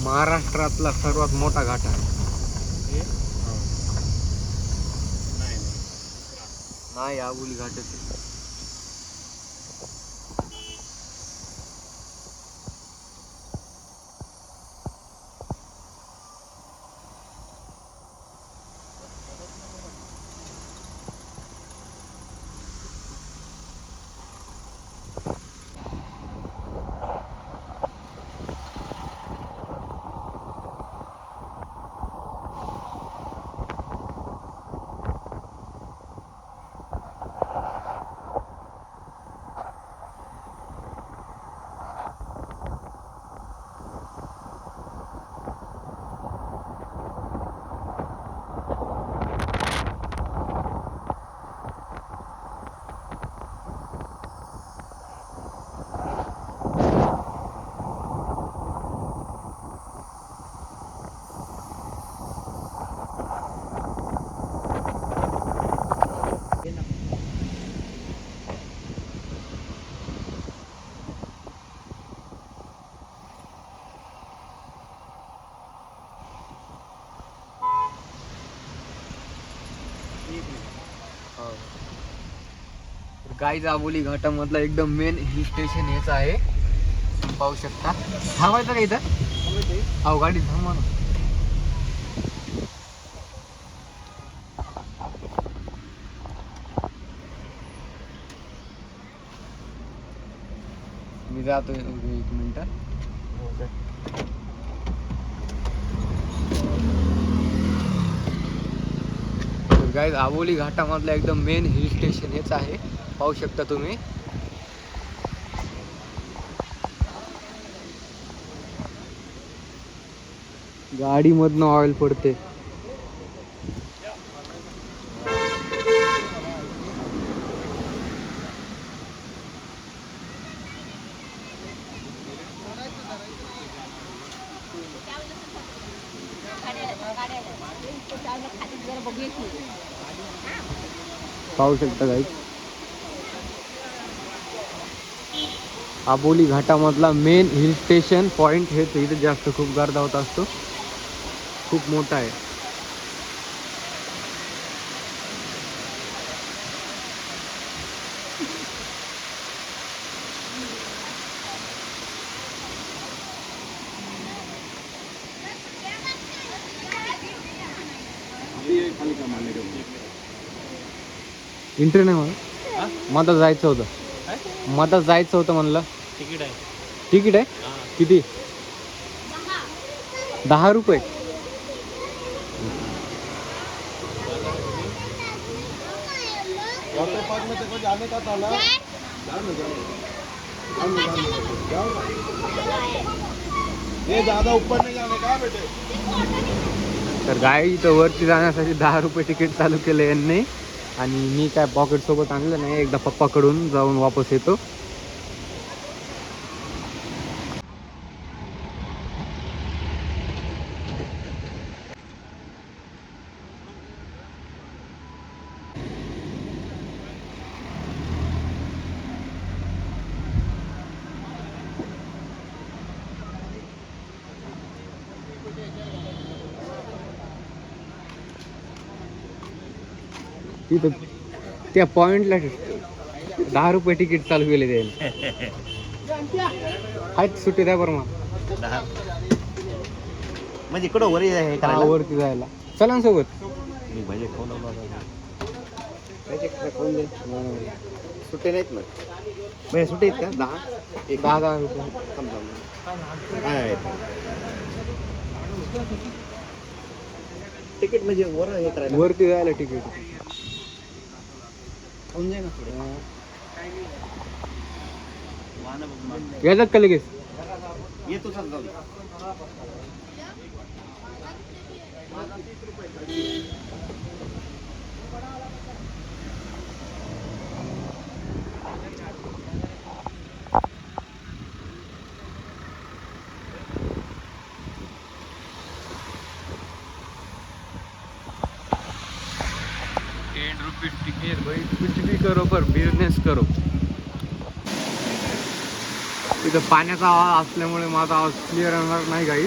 महाराष्ट्रातला सर्वात मोठा घाट आहे. नाही आबुली घाटच आहे. हो. तर गाईज आबोली घाटामधला एकदम मेन हिल स्टेशन हेच आहे. पाहू शकता. थांबायचं का इथं? हो गाडी थांबा ना. मी जातो एक मिनिट. गाईज आबोली घाटामधला एकदम मेन हिल स्टेशन हेच आहे. पाहू शकता तुम्ही. गाडीमधनं ऑइल पडते. पाहू शकता काही आबोली घाटामधला मेन हिल स्टेशन पॉइंट हेच इथे जास्त खूप गर्दा होत असतो. खूप मोठा आहे. इंटरव्ह्यू नाही मला मला जायचं होतं. मला जायचं होतं म्हणलं. तिकीट आहे. तिकीट आहे? किती? दहा रुपये. वाटर पार्क में तेरे को जाने का था ना जाओ ना जाओ जाओ ना, जाओ ना, जाओ ना। ये ज्यादा ऊपर नहीं जाने का बेटे? तर गाडी इथं वरती जाण्यासाठी दहा रुपये तिकीट चालू केलं यांनी. आणि मी काय पॉकेट सोबत आणलं नाही एकदा पप्पाकडून जाऊन वापस येतो. तिथं त्या पॉइंटला दहा रुपये तिकीट चालू केले त्याने आहेत सुट्टी द्या बरं मग म्हणजे इकडं वर हे हा, करायला? वरती जायला. चला ना सोबत. मी भजे खाऊन आलो आता. सुट्टे नाहीत ना. भजे सुट्टे आहेत का? दहा. एक दहा दहा रुपये. थांब, थांब. काय आहे? तिकीट म्हणजे वर हे करायला. वरती जायला तिकीट खाऊन जाय ना थोडे याच्यात का लगेच येतो सर जाऊ बरोबर बिझनेस करू. तिथं पाण्याचा आवाज असल्यामुळे माझा आवाज क्लिअर होणार नाही काही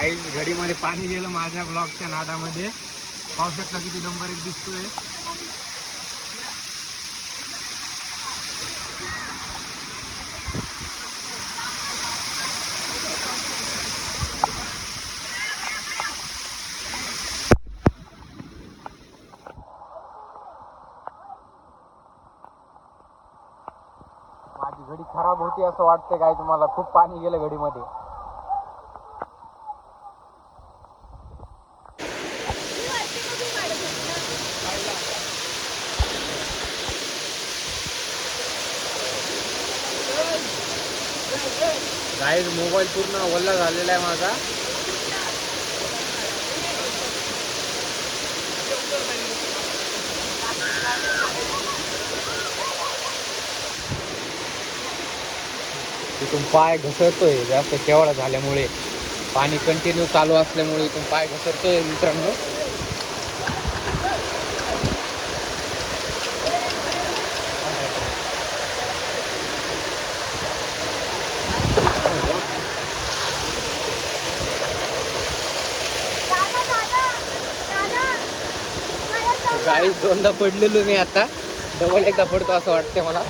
काही घडीमध्ये पाणी गेलं माझ्या ब्लॉकच्या नादामध्ये. पाहू शकता किती नंबर एक दिसतोय. माझी घडी खराब होती असं वाटतंय काय तुम्हाला? खूप पाणी गेलं घडीमध्ये. गाईज मोबाईल पूर्ण ओल्ला झालेला आहे माझा. इथून पाय घसरतोय जास्त केवढा झाल्यामुळे. पाणी कंटिन्यू चालू असल्यामुळे इथून पाय घसरतोय मित्रांनो. गाडी दोनदा पडलेलो मी आता. डबल एकदा पडतो असं वाटतंय मला.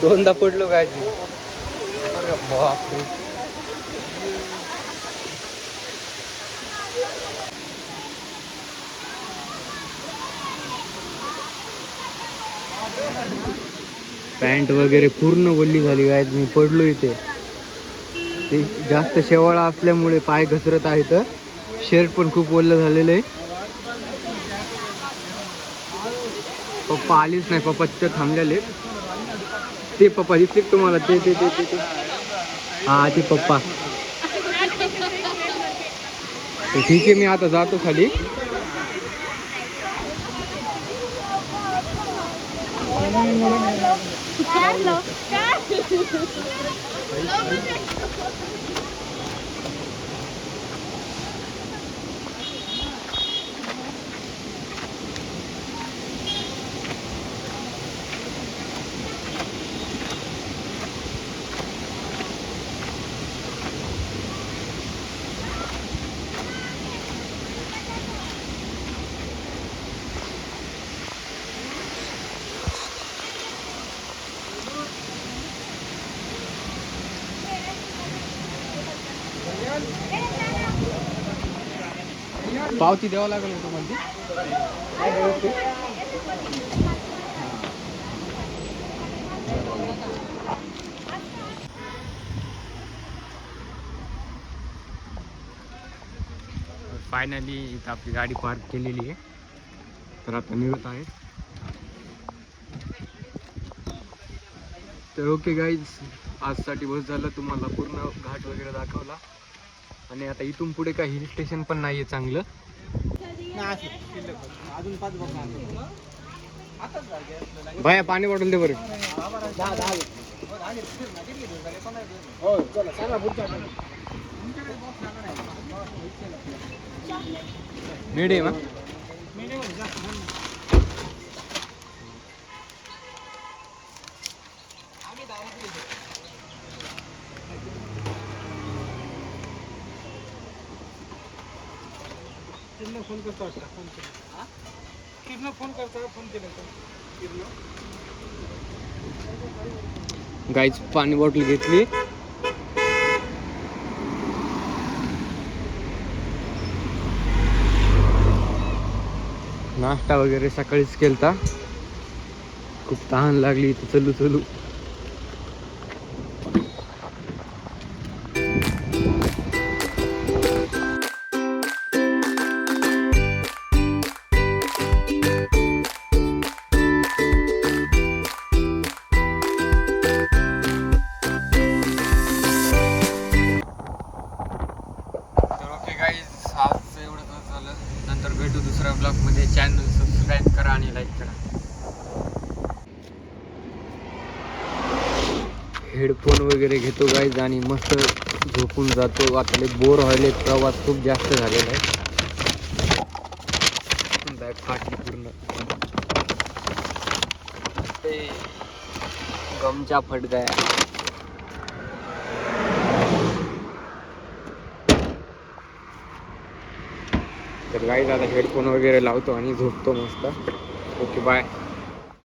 दोनदा पडलो काय बापरे. पॅन्ट वगैरे पूर्ण ओल्ली झाली काय मी पडलो इथे. ते जास्त शेवाळा असल्यामुळे पाय घसरत आहेत. शर्ट पण खूप ओल्लं झालेलं आहे. पप्पा आलीच नाही पप्पा तिथं थांबलेले. ते पप्पा दिसले तुम्हाला? ते ते ते ते हा ते पप्पा. ठीक आहे मी आता जातो खाली. Carlos, Carlos. पावती द्यावं लागेल तुम्हाला म्हणजे फायनली इथं आपली गाडी पार्क केलेली आहे. तर आता निघत आहे तर ओके गाईज आजसाठी बस झालं. तुम्हाला पूर्ण घाट वगैरे दाखवला. आणि आता इथून पुढे काही हिल स्टेशन पण नाही आहे चांगलं. अजून पाच भया पाणी बॉटल दे बरं. हो मिडियम किरण फोन करतो वाटतं फोन केला. किरण फोन करता फोन केला किरण? गाईच पाणी बॉटल घेतली. नाश्ता वगैरे सकाळीच केलता. खूप तहान लागली इथे चलू चलू. वगैरे घेतो गाईज आणि मस्त झोपून जातो. आपले बोर व्हायले प्रवास खूप जास्त झालेला आहे. बॅग फाटली पूर्ण. ते गमच्या फटकाय तर गाईज आता हेडफोन वगैरे लावतो आणि झोपतो मस्त. Okay bye